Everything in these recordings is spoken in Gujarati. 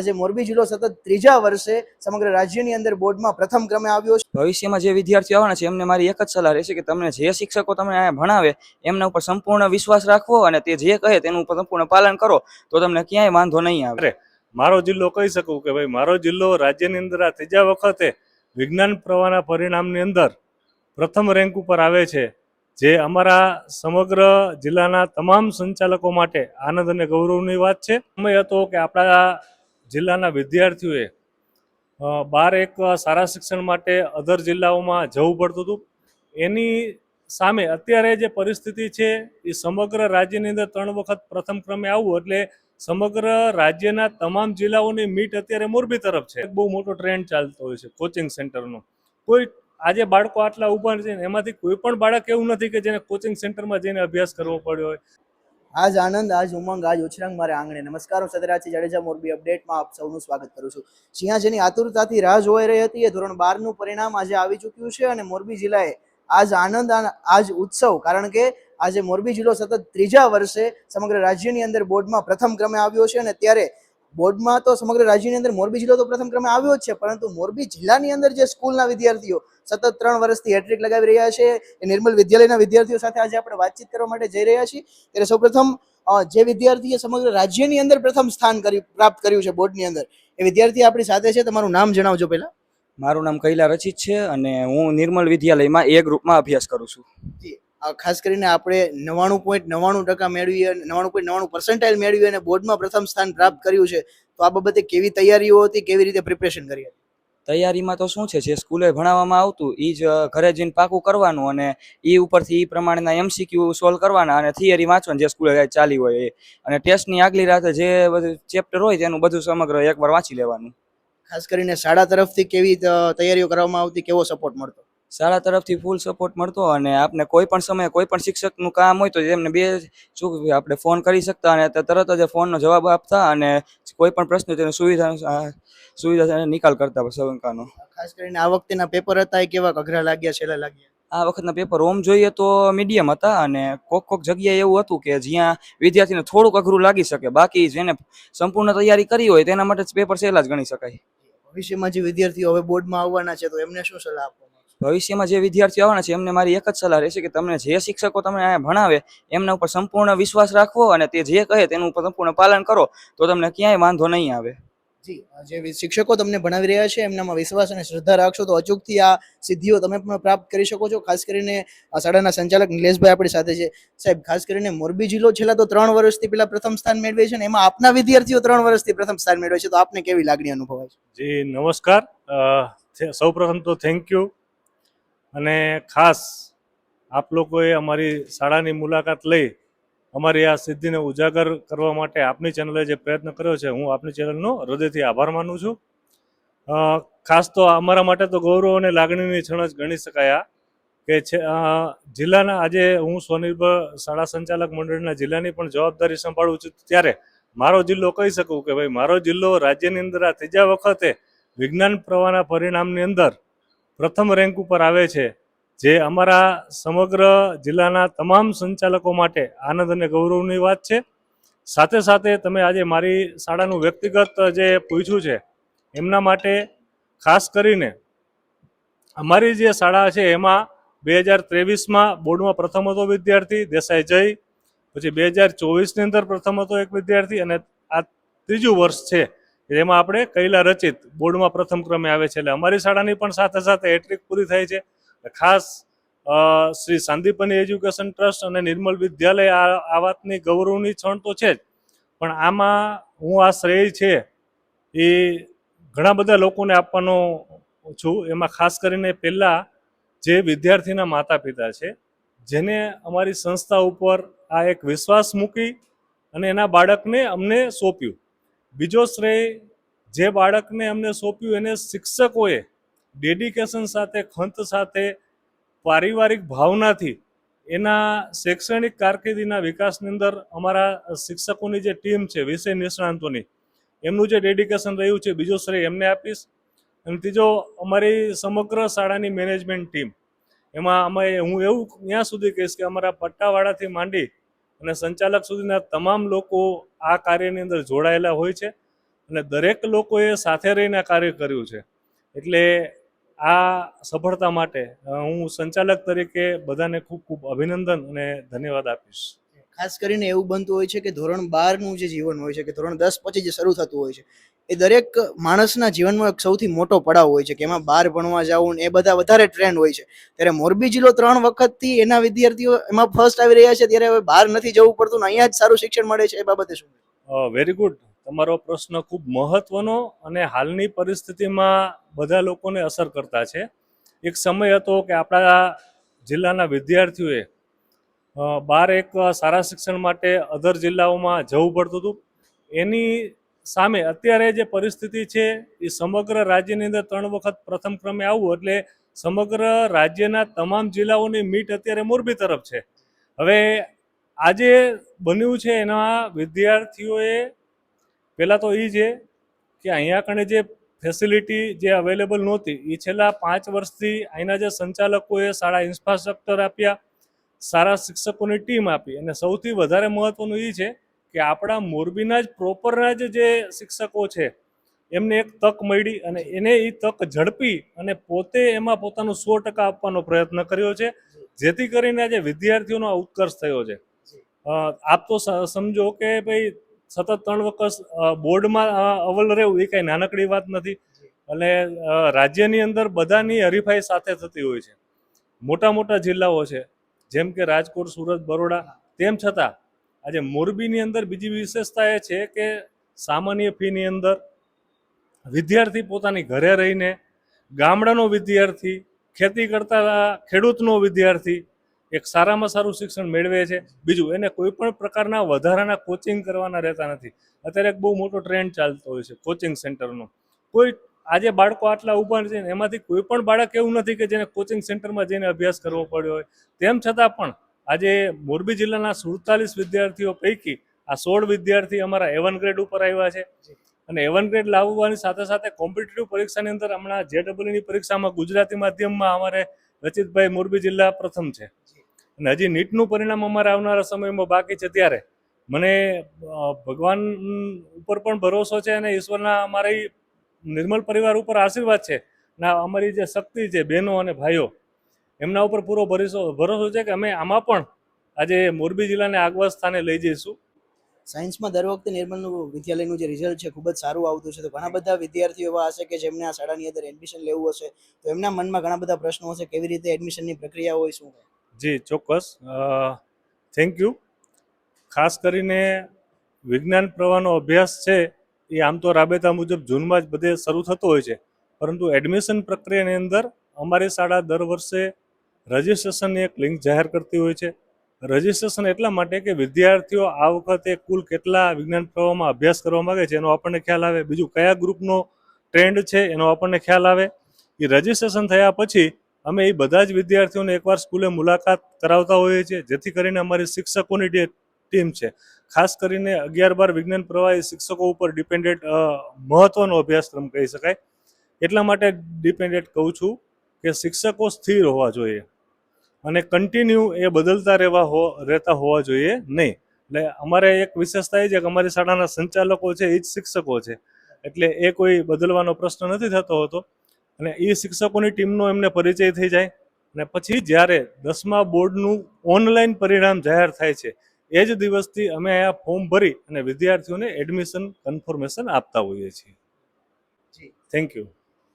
આજે મોરબી જિલ્લો સતત ત્રીજા વર્ષે સમગ્ર રાજ્યની અંદર બોર્ડમાં પ્રથમ ક્રમે આવ્યો છે. ભવિષ્યમાં જે વિદ્યાર્થીઓ આવવાના છે એમને મારી એક જ સલાહ રહેશે કે તમને જે શિક્ષકો તમને અહીંયા ભણાવે એમના ઉપર સંપૂર્ણ વિશ્વાસ રાખવો અને તે જે કહે તેનું સંપૂર્ણ પાલન કરો તો તમને ક્યાંય વાંધો નહીં આવે. મારો જિલ્લો કહી શકું કે ભાઈ મારો જિલ્લો રાજ્યની અંદર આ ત્રીજા વખતે વિજ્ઞાન પ્રવાહના પરિણામની અંદર પ્રથમ રેન્ક ઉપર આવે છે જે અમારા સમગ્ર જિલ્લાના તમામ સંચાલકો માટે આનંદ અને ગૌરવની વાત છે. સમય હતો કે આપણા જિલ્લાના વિદ્યાર્થીઓએ બાર એક સારા શિક્ષણ માટે અધર જિલ્લાઓમાં જવું પડતું હતું. એની સામે અત્યારે જે પરિસ્થિતિ છે, એ સમગ્ર રાજ્યની અંદર ત્રણ વખત પ્રથમ ક્રમે આવવું એટલે સમગ્ર રાજ્યના તમામ જિલ્લાઓની મીટ અત્યારે મોરબી તરફ છે. બહુ મોટો ટ્રેન્ડ ચાલતો હોય છે કોચિંગ સેન્ટરનો કોઈ આજે બાળકો આટલા ઊભા છે એમાંથી કોઈ પણ બાળક એવું નથી કે જેને કોચિંગ સેન્ટરમાં જઈને અભ્યાસ કરવો પડ્યો હોય. આજ આનંદ, આજ ઉમંગ, આજ ઉછરંગ મારે આંગણે. નમસ્કાર હું સદરાજી જાડેજા મોરબી અપડેટમાં આપ સૌનું સ્વાગત કરું છું. જ્યાં જેની આતુરતાથી રાહ જોઈ રહી હતી એ ધોરણ બારનું પરિણામ આજે આવી ચૂક્યું છે અને મોરબી જિલ્લાએ આજ આનંદ આજ ઉત્સવ, કારણ કે આજે મોરબી જિલ્લો સતત ત્રીજા વર્ષે સમગ્ર રાજ્યની અંદર બોર્ડમાં પ્રથમ ક્રમે આવ્યો છે અને ત્યારે બોર્ડમાં તો સમગ્ર રાજ્યની અંદર મોરબી જિલ્લો તો પ્રથમ ક્રમે આવ્યો જ છે પરંતુ મોરબી જિલ્લાની અંદર જે સ્કૂલના વિદ્યાર્થીઓ સતત ત્રણ વર્ષથી હેટ્રિક લગાવી રહ્યા છે એ નિર્મલ વિદ્યાલયના વિદ્યાર્થીઓ સાથે આજે આપણે વાતચીત કરવા માટે જઈ રહ્યા છીએ. ત્યારે સૌપ્રથમ જે વિદ્યાર્થીએ સમગ્ર રાજ્યની અંદર પ્રથમ સ્થાન કરી પ્રાપ્ત કર્યું છે બોર્ડની અંદર એ વિદ્યાર્થી આપણી સાથે છે. તમારું નામ જણાવજો પહેલા. મારું નામ કૈલા રચિત છે અને હું નિર્મલ વિદ્યાલયમાં એ ગ્રુપમાં અભ્યાસ કરું છું. આ ખાસ કરીને આપણે નવ્વાણું પોઈન્ટ નવ્વાણું ટકા મેળવીએ અને નવ્વાણું પોઈન્ટ નવ્વાણું પર્સન્ટાઇલ મેળવી અને બોર્ડમાં પ્રથમ સ્થાન પ્રાપ્ત કર્યું છે તો આ બાબતે કેવી તૈયારીઓ હતી કેવી રીતે પ્રિપરેશન કરી હતી તૈયારીમાં તો શું છે જે સ્કૂલે ભણાવવામાં આવતું એ જ ઘરે જઈને પાકું કરવાનું અને એ ઉપરથી એ પ્રમાણેના એમસીક્યુ સોલ્વ કરવાના અને થિયરી વાંચવાની જે સ્કૂલે ચાલી હોય એ. અને ટેસ્ટની આગલી રાતે જે બધું ચેપ્ટર હોય તેનું બધું સમગ્ર એકવાર વાંચી લેવાનું. ખાસ કરીને શાળા તરફથી કેવી તૈયારીઓ કરવામાં આવતી કેવો સપોર્ટ મળતો? શાળા તરફથી ફૂલ સપોર્ટ મળતો અને આપને કોઈ પણ સમયે કોઈ પણ શિક્ષકનું કામ હોય તો એમને બે શું આપણે ફોન કરી શકતા અને તરત જ ફોનનો જવાબ આપતા અને કોઈ પણ પ્રશ્ન તેને સુવિધા સુવિધા નિકાલ કરતા શંકાનો. ખાસ કરીને આ વખતેના પેપર હતા એ કેવા અઘરા લાગ્યા છેલ્લા લાગ્યા? આ વખતના પેપર ઓમ જોઈએ તો મીડિયમ હતા અને કોક કોક જગ્યાએ એવું હતું કે જ્યાં વિદ્યાર્થીને થોડુંક અઘરું લાગી શકે બાકી જેને સંપૂર્ણ તૈયારી કરી હોય તેના માટે પેપર સહેલા જ ગણી શકાય. ભવિષ્યમાં જે વિદ્યાર્થીઓ હવે બોર્ડમાં આવવાના છે તો એમને શું સલાહ આવશે? ભવિષ્યમાં જે વિદ્યાર્થીઓ આવવાના છે એમને મારી એક જ સલાહ રહેશે કે તમને જે શિક્ષકો તમને અહીંયા ભણાવે એમના ઉપર સંપૂર્ણ વિશ્વાસ રાખવો અને તે જે કહે તેનું સંપૂર્ણ પાલન કરો તો તમને ક્યાંય વાંધો નહીં આવે. જી જે શિક્ષકો તમને ભણાવી રહ્યા છે એમનામાં વિશ્વાસ અને શ્રદ્ધા રાખશો તો અચૂકથી આ સિદ્ધિઓ તમે પણ પ્રાપ્ત કરી શકો છો. ખાસ કરીને આ શાળાના સંચાલક નિલેશભાઈ આપણી સાથે છે. સાહેબ ખાસ કરીને મોરબી જિલ્લો છેલ્લા તો ત્રણ વર્ષથી પેલા પ્રથમ સ્થાન મેળવે છે ને એમાં આપના વિદ્યાર્થીઓ ત્રણ વર્ષથી પ્રથમ સ્થાન મેળવે છે તો આપને કેવી લાગણી અનુભવાય છે? જી નમસ્કાર. સૌ પ્રથમ તો થેન્ક યુ. અને ખાસ આપ લોકોએ અમારી શાળાની મુલાકાત લઈ અમારી આ સિદ્ધિને ઉજાગર કરવા માટે આપની ચેનલે જે પ્રયત્ન કર્યો છે, હું આપની ચેનલનો હૃદયથી આભાર માનું છું. ખાસ તો અમારા માટે તો ગૌરવ અને લાગણીની ક્ષણ જ ગણી શકાય આ કે છે જિલ્લાના આજે હું સ્વનિર્ભર શાળા સંચાલક મંડળના જિલ્લાની પણ જવાબદારી સંભાળું છું ત્યારે મારો જિલ્લો કહી શકું કે ભાઈ મારો જિલ્લો રાજ્યની અંદર આ ત્રીજા વખતે વિજ્ઞાન પ્રવાહના પરિણામની અંદર પ્રથમ રેન્ક ઉપર આવે છે, જે અમારા સમગ્ર જિલ્લાના તમામ સંચાલકો માટે આનંદ અને ગૌરવની વાત છે. સાથે સાથે તમે આજે મારી શાળાનું વ્યક્તિગત જે પૂછ્યું છે, એમના માટે ખાસ કરીને અમારી જે શાળા છે, એમાં બે હજાર ત્રેવીસમાં બોર્ડમાં પ્રથમ હતો વિદ્યાર્થી, દેસાઈ જય, પછી બે હજાર ચોવીસની અંદર પ્રથમ હતો એક વિદ્યાર્થી, અને આ ત્રીજું વર્ષ છે. જેમાં આપણે કૈલા રચિત બોર્ડમાં પ્રથમ ક્રમે આવે છે. એટલે અમારી શાળાની પણ સાથે સાથે હેટ્રિક પૂરી થાય છે. ખાસ શ્રી સાંદીપની એજ્યુકેશન ટ્રસ્ટ અને નિર્મલ વિદ્યાલય આ આ વાતની ગૌરવની ક્ષણ તો છે જ. પણ આમાં હું આ શ્રેય છે એ ઘણા બધા લોકોને આપવાનો છું. એમાં ખાસ કરીને પહેલાં જે વિદ્યાર્થીના માતા પિતા છે, જેને અમારી સંસ્થા ઉપર આ એક વિશ્વાસ મૂકી અને એના બાળકને અમને સોંપ્યું. બીજો શ્રેય જે બાળકને અમને સોંપ્યું એને શિક્ષકોએ ડેડિકેશન સાથે, ખંત સાથે, પારિવારિક ભાવનાથી એના શૈક્ષણિક કારકિર્દીના વિકાસની અંદર અમારા શિક્ષકોની જે ટીમ છે, વિષય નિષ્ણાંતોની, એમનું જે ડેડિકેશન રહ્યું છે, બીજો શ્રેય એમને આપીશ. અને ત્રીજો, અમારી સમગ્ર શાળાની મેનેજમેન્ટ ટીમ એમાં અમે, હું એવું ત્યાં સુધી કહીશ કે અમારા પટ્ટાવાળાથી માંડી અને સંચાલક સુધીના તમામ લોકો આ કાર્યની અંદર જોડાયેલા હોય છે અને દરેક લોકોએ સાથે રહીને કાર્ય કર્યું છે. એટલે આ સફળતા માટે હું સંચાલક તરીકે બધાને ખૂબ ખૂબ અભિનંદન અને ધન્યવાદ આપીશ. ખાસ કરીને એવું બનતું હોય છે કે ધોરણ બારનું જે જીવન હોય છે, કે ધોરણ દસ પછી જે શરૂ થતું હોય છે, એ દરેક માણસના જીવનમાં એક સૌથી મોટો પડાવ હોય છે, કે એમાં બહાર ભણવા જવું એ બધા વધારે ટ્રેન્ડ હોય છે. ત્યારે મોરબી જિલ્લો ત્રણ વખતથી એના વિદ્યાર્થીઓ એમાં ફર્સ્ટ આવી રહ્યા છે, ત્યારે હવે બહાર નથી જવું પડતું અહીંયા જ સારું શિક્ષણ મળે છે, એ બાબતે શું? વેરી ગુડ તમારો પ્રશ્ન ખૂબ મહત્વનો અને હાલની પરિસ્થિતિમાં બધા લોકોને અસર કરતા છે. એક સમય હતો કે આપણા જિલ્લાના વિદ્યાર્થીઓએ બહાર એક સારા શિક્ષણ માટે અધર જિલ્લાઓમાં જવું પડતું હતું. એની સામે અત્યારે જે પરિસ્થિતિ છે, એ સમગ્ર રાજ્યની અંદર ત્રણ વખત પ્રથમ ક્રમે આવવું એટલે સમગ્ર રાજ્યના તમામ જિલ્લાઓની મીટ અત્યારે મોરબી તરફ છે. હવે આજે બન્યું છે એના વિદ્યાર્થીઓએ પહેલાં તો એ છે કે અહીંયા કણે જે ફેસિલિટી જે અવેલેબલ નહોતી એ છેલ્લા પાંચ વર્ષથી અહીંના જે સંચાલકોએ સારા ઇન્ફ્રાસ્ટ્રક્ચર આપ્યા સારા શિક્ષકોની ટીમ આપી. અને સૌથી વધારે મહત્વનું એ છે કે આપણા મોરબીના જ પ્રોપરના જ જે શિક્ષકો છે, એમને એક તક મળી અને એને એ તક ઝડપી અને પોતે એમાં પોતાનું સો ટકા આપવાનો પ્રયત્ન કર્યો છે, જેથી કરીને આજે વિદ્યાર્થીઓનો ઉત્કર્ષ થયો છે. આપ તો સમજો કે ભાઈ સતત ત્રણ વખત બોર્ડમાં અવલ રહેવું એ કાંઈ નાનકડી વાત નથી. અને રાજ્યની અંદર બધાની હરીફાઈ સાથે થતી હોય છે. મોટા મોટા જિલ્લાઓ છે. જેમ કે રાજકોટ, સુરત, બરોડા, તેમ છતાં આજે મોરબીની અંદર બીજી વિશેષતા એ છે કે સામાન્ય ફીની અંદર વિદ્યાર્થી પોતાની ઘરે રહીને ગામડાનો વિદ્યાર્થી, ખેતી કરતા ખેડૂતનો વિદ્યાર્થી એક સારામાં સારું શિક્ષણ મેળવે છે. બીજું, એને કોઈ પણ પ્રકારના વધારાના કોચિંગ કરવાના રહેતા નથી. અત્યારે એક બહુ મોટો ટ્રેન્ડ ચાલતો હોય છે કોચિંગ સેન્ટરનો કોઈ આજે બાળકો આટલા ઊભા છે ને એમાંથી કોઈ પણ બાળક એવું નથી કે જેને કોચિંગ સેન્ટરમાં જઈને અભ્યાસ કરવો પડ્યો હોય. તેમ છતાં પણ આજે મોરબી જિલ્લાના સુડતાલીસ વિદ્યાર્થીઓ પૈકી આ સોળ વિદ્યાર્થી અમારા એવન ગ્રેડ ઉપર આવ્યા છે. અને એવન ગ્રેડ લાવવાની સાથે સાથે કોમ્પિટિટિવ પરીક્ષાની અંદર હમણાં જેડબલની પરીક્ષામાં ગુજરાતી માધ્યમમાં અમારે રચિતભાઈ મોરબી જિલ્લા પ્રથમ છે. અને હજી નીટનું પરિણામ અમારે આવનારા સમયમાં બાકી છે ત્યારે. મને ભગવાન ઉપર પણ ભરોસો છે અને ઈશ્વરના અમારી નિર્મલ પરિવાર ઉપર આશીર્વાદ છે. ના અમારી જે શક્તિ છે બહેનો અને ભાઈઓ એમના ઉપર પૂરો ભરોસો ભરોસો છે કે અમે આમાં પણ આજે મોરબી જિલ્લાને આગવા સ્થાને લઈ જઈશું. સાયન્સમાં દર વખતે નિર્મલનું વિદ્યાલયનું જે રિઝલ્ટ છે ખૂબ જ સારું આવતું છે. તો ઘણા બધા વિદ્યાર્થીઓ એવા હશે કે જેમને આ શાળાની અંદર એડમિશન લેવું હશે તો એમના મનમાં ઘણા બધા પ્રશ્નો હશે કેવી રીતે એડમિશનની પ્રક્રિયા હોય શું જી ચોક્કસ. થેન્ક યુ ખાસ કરીને વિજ્ઞાન પ્રવાહનો અભ્યાસ છે એ આમ તો રાબેતા મુજબ જૂનમાં જ બધે શરૂ થતો હોય છે. પરંતુ એડમિશન પ્રક્રિયાની અંદર અમારી શાળા દર વર્ષે રજિસ્ટ્રેશનની એક લિંક જાહેર કરતી હોય છે. રજિસ્ટ્રેશન એટલા માટે કે વિદ્યાર્થીઓ આ વખતે કુલ કેટલા વિજ્ઞાન પ્રવાહમાં અભ્યાસ કરવા માંગે છે એનો આપણને ખ્યાલ આવે. બીજું કયા ગ્રુપનો ટ્રેન્ડ છે એનો આપણને ખ્યાલ આવે. એ રજિસ્ટ્રેશન થયા પછી અમે એ બધા જ વિદ્યાર્થીઓને એકવાર સ્કૂલે મુલાકાત કરાવતા હોઈએ છીએ. જેથી કરીને અમારી શિક્ષકોની ટીમ છે ખાસ કરીને અગિયાર બાર વિજ્ઞાન પ્રવાહ એ શિક્ષકો ઉપર ડિપેન્ડેન્ટ મહત્વનો અભ્યાસક્રમ કહી શકાય. એટલા માટે ડિપેન્ડેન્ટ કહું છું કે શિક્ષકો સ્થિર હોવા જોઈએ અને કન્ટિન્યુ એ બદલતા રહેવા હો, રહેતા હોવા જોઈએ નહીં. એટલે અમારે એક વિશેષતા એ છે કે અમારી શાળાના સંચાલકો છે એ જ શિક્ષકો છે. એટલે એ કોઈ બદલવાનો પ્રશ્ન નથી થતો હોતો. અને એ શિક્ષકોની ટીમનો એમને પરિચય થઈ જાય. અને પછી જ્યારે દસમા બોર્ડનું ઓનલાઈન પરિણામ જાહેર થાય છે એ જ દિવસથી અમે આ ફોર્મ ભરી અને વિદ્યાર્થીઓને એડમિશન કન્ફર્મેશન આપતા હોઈએ છીએ. જી. થેન્ક યુ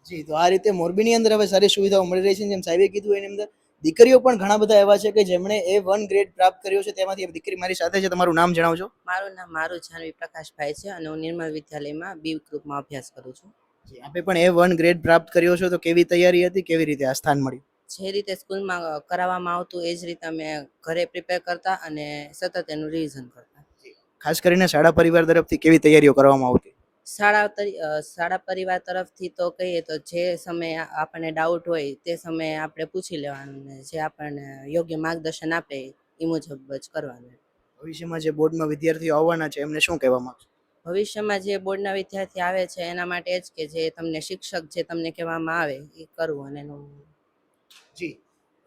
જી તો આ રીતે મોરબીની અંદર હવે સારી સુવિધાઓ મળી રહી છે જેમ સાહેબે કીધું એની અંદર દીકરીઓ પણ ઘણા બધા એવા છે કે જેમણે એ વન ગ્રેડ પ્રાપ્ત કર્યો છે તેમાંથી દીકરી મારી સાથે છે. તમારું નામ જણાવજો. મારું નામ મારું જાનવી પ્રકાશભાઈ છે અને હું નિર્મલ વિદ્યાલયમાં બી ગ્રુપમાં અભ્યાસ કરું છું. જી, આપે પણ એ વન ગ્રેડ પ્રાપ્ત કર્યો છો તો કેવી તૈયારી હતી કેવી રીતે આ સ્થાન મળ્યું? જે રીતે સ્કૂલમાં કરાવવામાં આવતું એ જ રીતે અમે ઘરે પ્રિપેર કરતા અને સતત એનું રિવિઝન કરતા. ખાસ કરીને શાળા પરિવાર તરફથી કેવી તૈયારીઓ કરવામાં આવતી? શાળા શાળા પરિવાર તરફથી તો કહીએ તો જે સમયે આપણને ડાઉટ હોય તે સમયે આપણે પૂછી લેવાનું ને જે આપણને યોગ્ય માર્ગદર્શન આપે એ મુજબ જ કરવાનું. ભવિષ્યમાં જે બોર્ડમાં વિદ્યાર્થીઓ આવવાના છે એમને શું કહેવા માંગશો? ભવિષ્યમાં જે બોર્ડના વિદ્યાર્થી આવે છે એના માટે જ કે જે તમને શિક્ષક જે તમને કહેવામાં આવે એ કરવું અને એનું જી.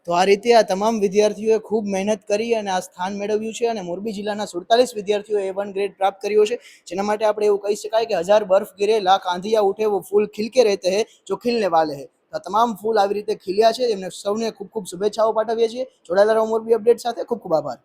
તો આ રીતે આ તમામ વિદ્યાર્થીઓએ ખૂબ મહેનત કરી અને આ સ્થાન મેળવ્યું છે અને મોરબી જિલ્લાના સુડતાલીસ વિદ્યાર્થીઓએ એ વન ગ્રેડ પ્રાપ્ત કર્યો છે. જેના માટે આપણે એવું કહી શકાય કે હજાર બર્ફ ગીરે, લાખ આંધિયા ઉઠે, વો ફૂલ ખીલકે રહેતે હે, જો ખીલને વાલે હે. તો તમામ ફૂલ આવી રીતે ખીલ્યા છે. એમને સૌને ખૂબ ખૂબ શુભેચ્છાઓ પાઠવીએ છીએ. જોડાયેલા રહો મોરબી અપડેટ સાથે. ખૂબ ખૂબ આભાર.